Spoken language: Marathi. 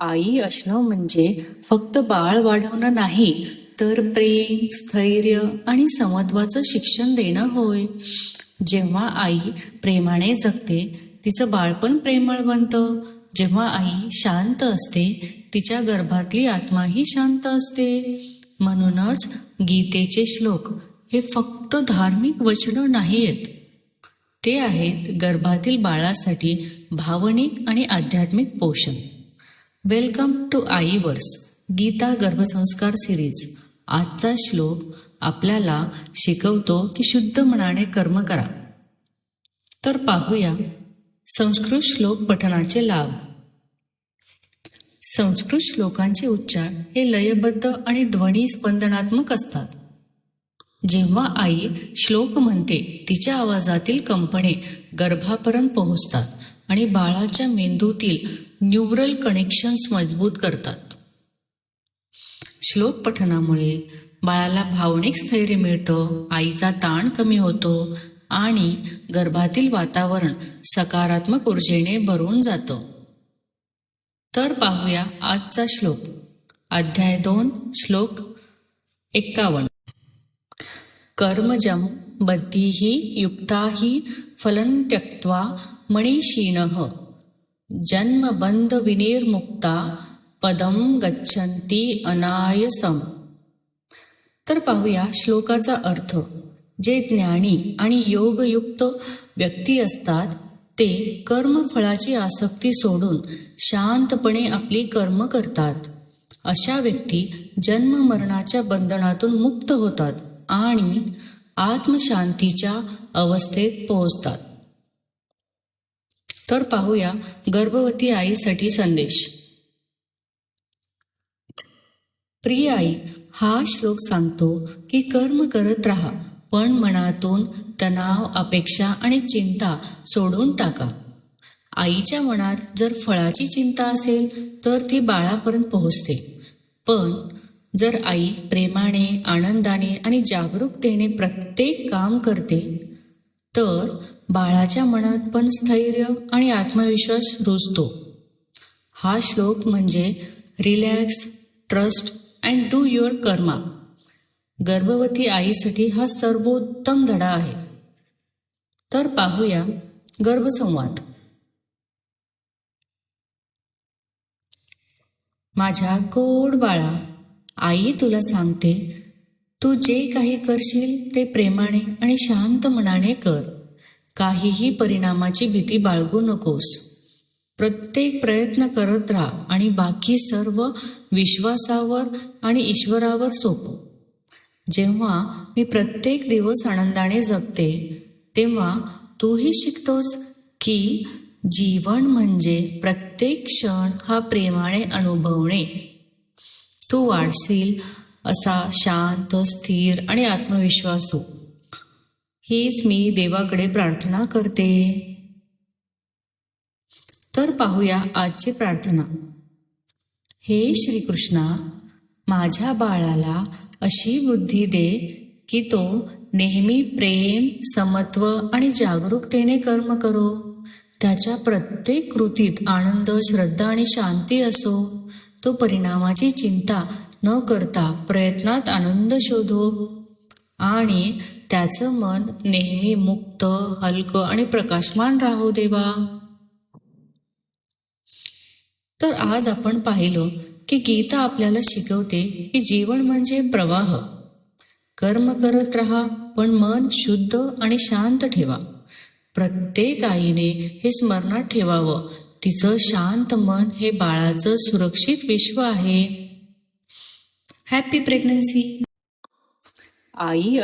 आई असणं म्हणजे फक्त बाळ वाढवणं नाही तर प्रेम स्थैर्य आणि समत्वाचं शिक्षण देणं होय. जेव्हा आई प्रेमाने जगते तिचं बाळपण प्रेमळ बनतं. जेव्हा आई शांत असते तिच्या गर्भातली आत्माही शांत असते. म्हणूनच गीतेचे श्लोक हे फक्त धार्मिक वचनं नाही आहेत ते आहेत गर्भातील बाळासाठी भावनिक आणि आध्यात्मिक पोषण. Welcome to Aai verse Gita गर्भसंस्कार series. आजचा श्लोक आपल्याला शिकवतो की शुद्ध मनाने कर्म करा. तर पाहूया संस्कृत श्लोक पठणाचे लाभ. संस्कृत श्लोकांचे उच्चार हे लयबद्ध आणि ध्वनी स्पंदनात्मक असतात. जेव्हा आई श्लोक म्हणते तिच्या आवाजातील कंपने गर्भापर्यंत पोहोचतात. आणि बाळाच्या मेंदूतील न्यूरल कनेक्शन्स मजबूत करतात. श्लोक पठनामुळे बाळाला भावनिक स्थैर्य मिळतं आईचा ताण कमी होतो आणि गर्भातील वातावरण सकारात्मक ऊर्जेने भरून जातं. तर पाहूया आजचा श्लोक. अध्याय दोन श्लोक एक्कावन्न. कर्मजम बद्धीही युक्ताही फलन त्यक्त्वा मणिषीणः। जन्मबन्धविनिर्मुक्ता पदं गच्छन्ती अनायसम। तर पाहूया श्लोकाचा अर्थ. जे ज्ञानी आणि योगयुक्त व्यक्ती असतात ते कर्मफळाची आसक्ती सोडून शांतपणे आपली कर्म करतात. अशा व्यक्ती जन्म मरणाच्या बंधनातून मुक्त होतात आणि आत्मशांतीच्या अवस्थेत पोहोचतात. तर पाहूया गर्भवती आईसाठी संदेश. प्रिय आई हा श्लोक सांगतो की कर्म करत राहा पण मनातून तणाव अपेक्षा आणि चिंता सोडून टाका. आईच्या मनात जर फळाची चिंता असेल तर ती बाळापर्यंत पोहोचते. पण जर आई प्रेमाने आनंदाने आणि जागरूकतेने प्रत्येक काम करते तर बाळाच्या मनात पण स्थैर्य आणि आत्मविश्वास रुजतो. हा श्लोक म्हणजे relax trust and do your karma. गर्भवती आईसाठी हा सर्वोत्तम धडा आहे. तर पाहूया गर्भसंवाद. माझ्या गोड बाळा आई तुला सांगते तू जे काही करशील ते प्रेमाने आणि शांत मनाने कर. काहीही परिणामाची भीती बाळगू नकोस. प्रत्येक प्रयत्न करत राहा आणि बाकी सर्व विश्वासावर आणि ईश्वरावर सोपो. जेव्हा मी प्रत्येक दिवस आनंदाने जगते तेव्हा तूही शिकतोस की जीवन म्हणजे प्रत्येक क्षण हा प्रेमाने अनुभवणे. तू वाढशील असा शांत स्थिर आणि आत्मविश्वासू. हीच मी देवाकडे प्रार्थना करते. तर पाहूया आजची प्रार्थना. हे श्रीकृष्णा माझ्या बाळाला अशी बुद्धी दे की तो नेहमी प्रेम समत्व आणि जागरूकतेने कर्म करो. त्याच्या प्रत्येक कृतीत आनंद श्रद्धा आणि शांती असो. तो परिणामाची चिंता न करता प्रयत्नात आनंद शोधो. आणि त्याचं मन नेहमी मुक्त हलकं आणि प्रकाशमान राहू देवा. तर आज आपण पाहिलं की गीता आपल्याला शिकवते की जीवन म्हणजे प्रवाह. कर्म करत राहा पण मन शुद्ध आणि शांत ठेवा. प्रत्येक आईने हे स्मरणात ठेवावं. तिचं शांत मन हे बाळाचं सुरक्षित विश्व आहे. हॅपी प्रेग्नन्सी आई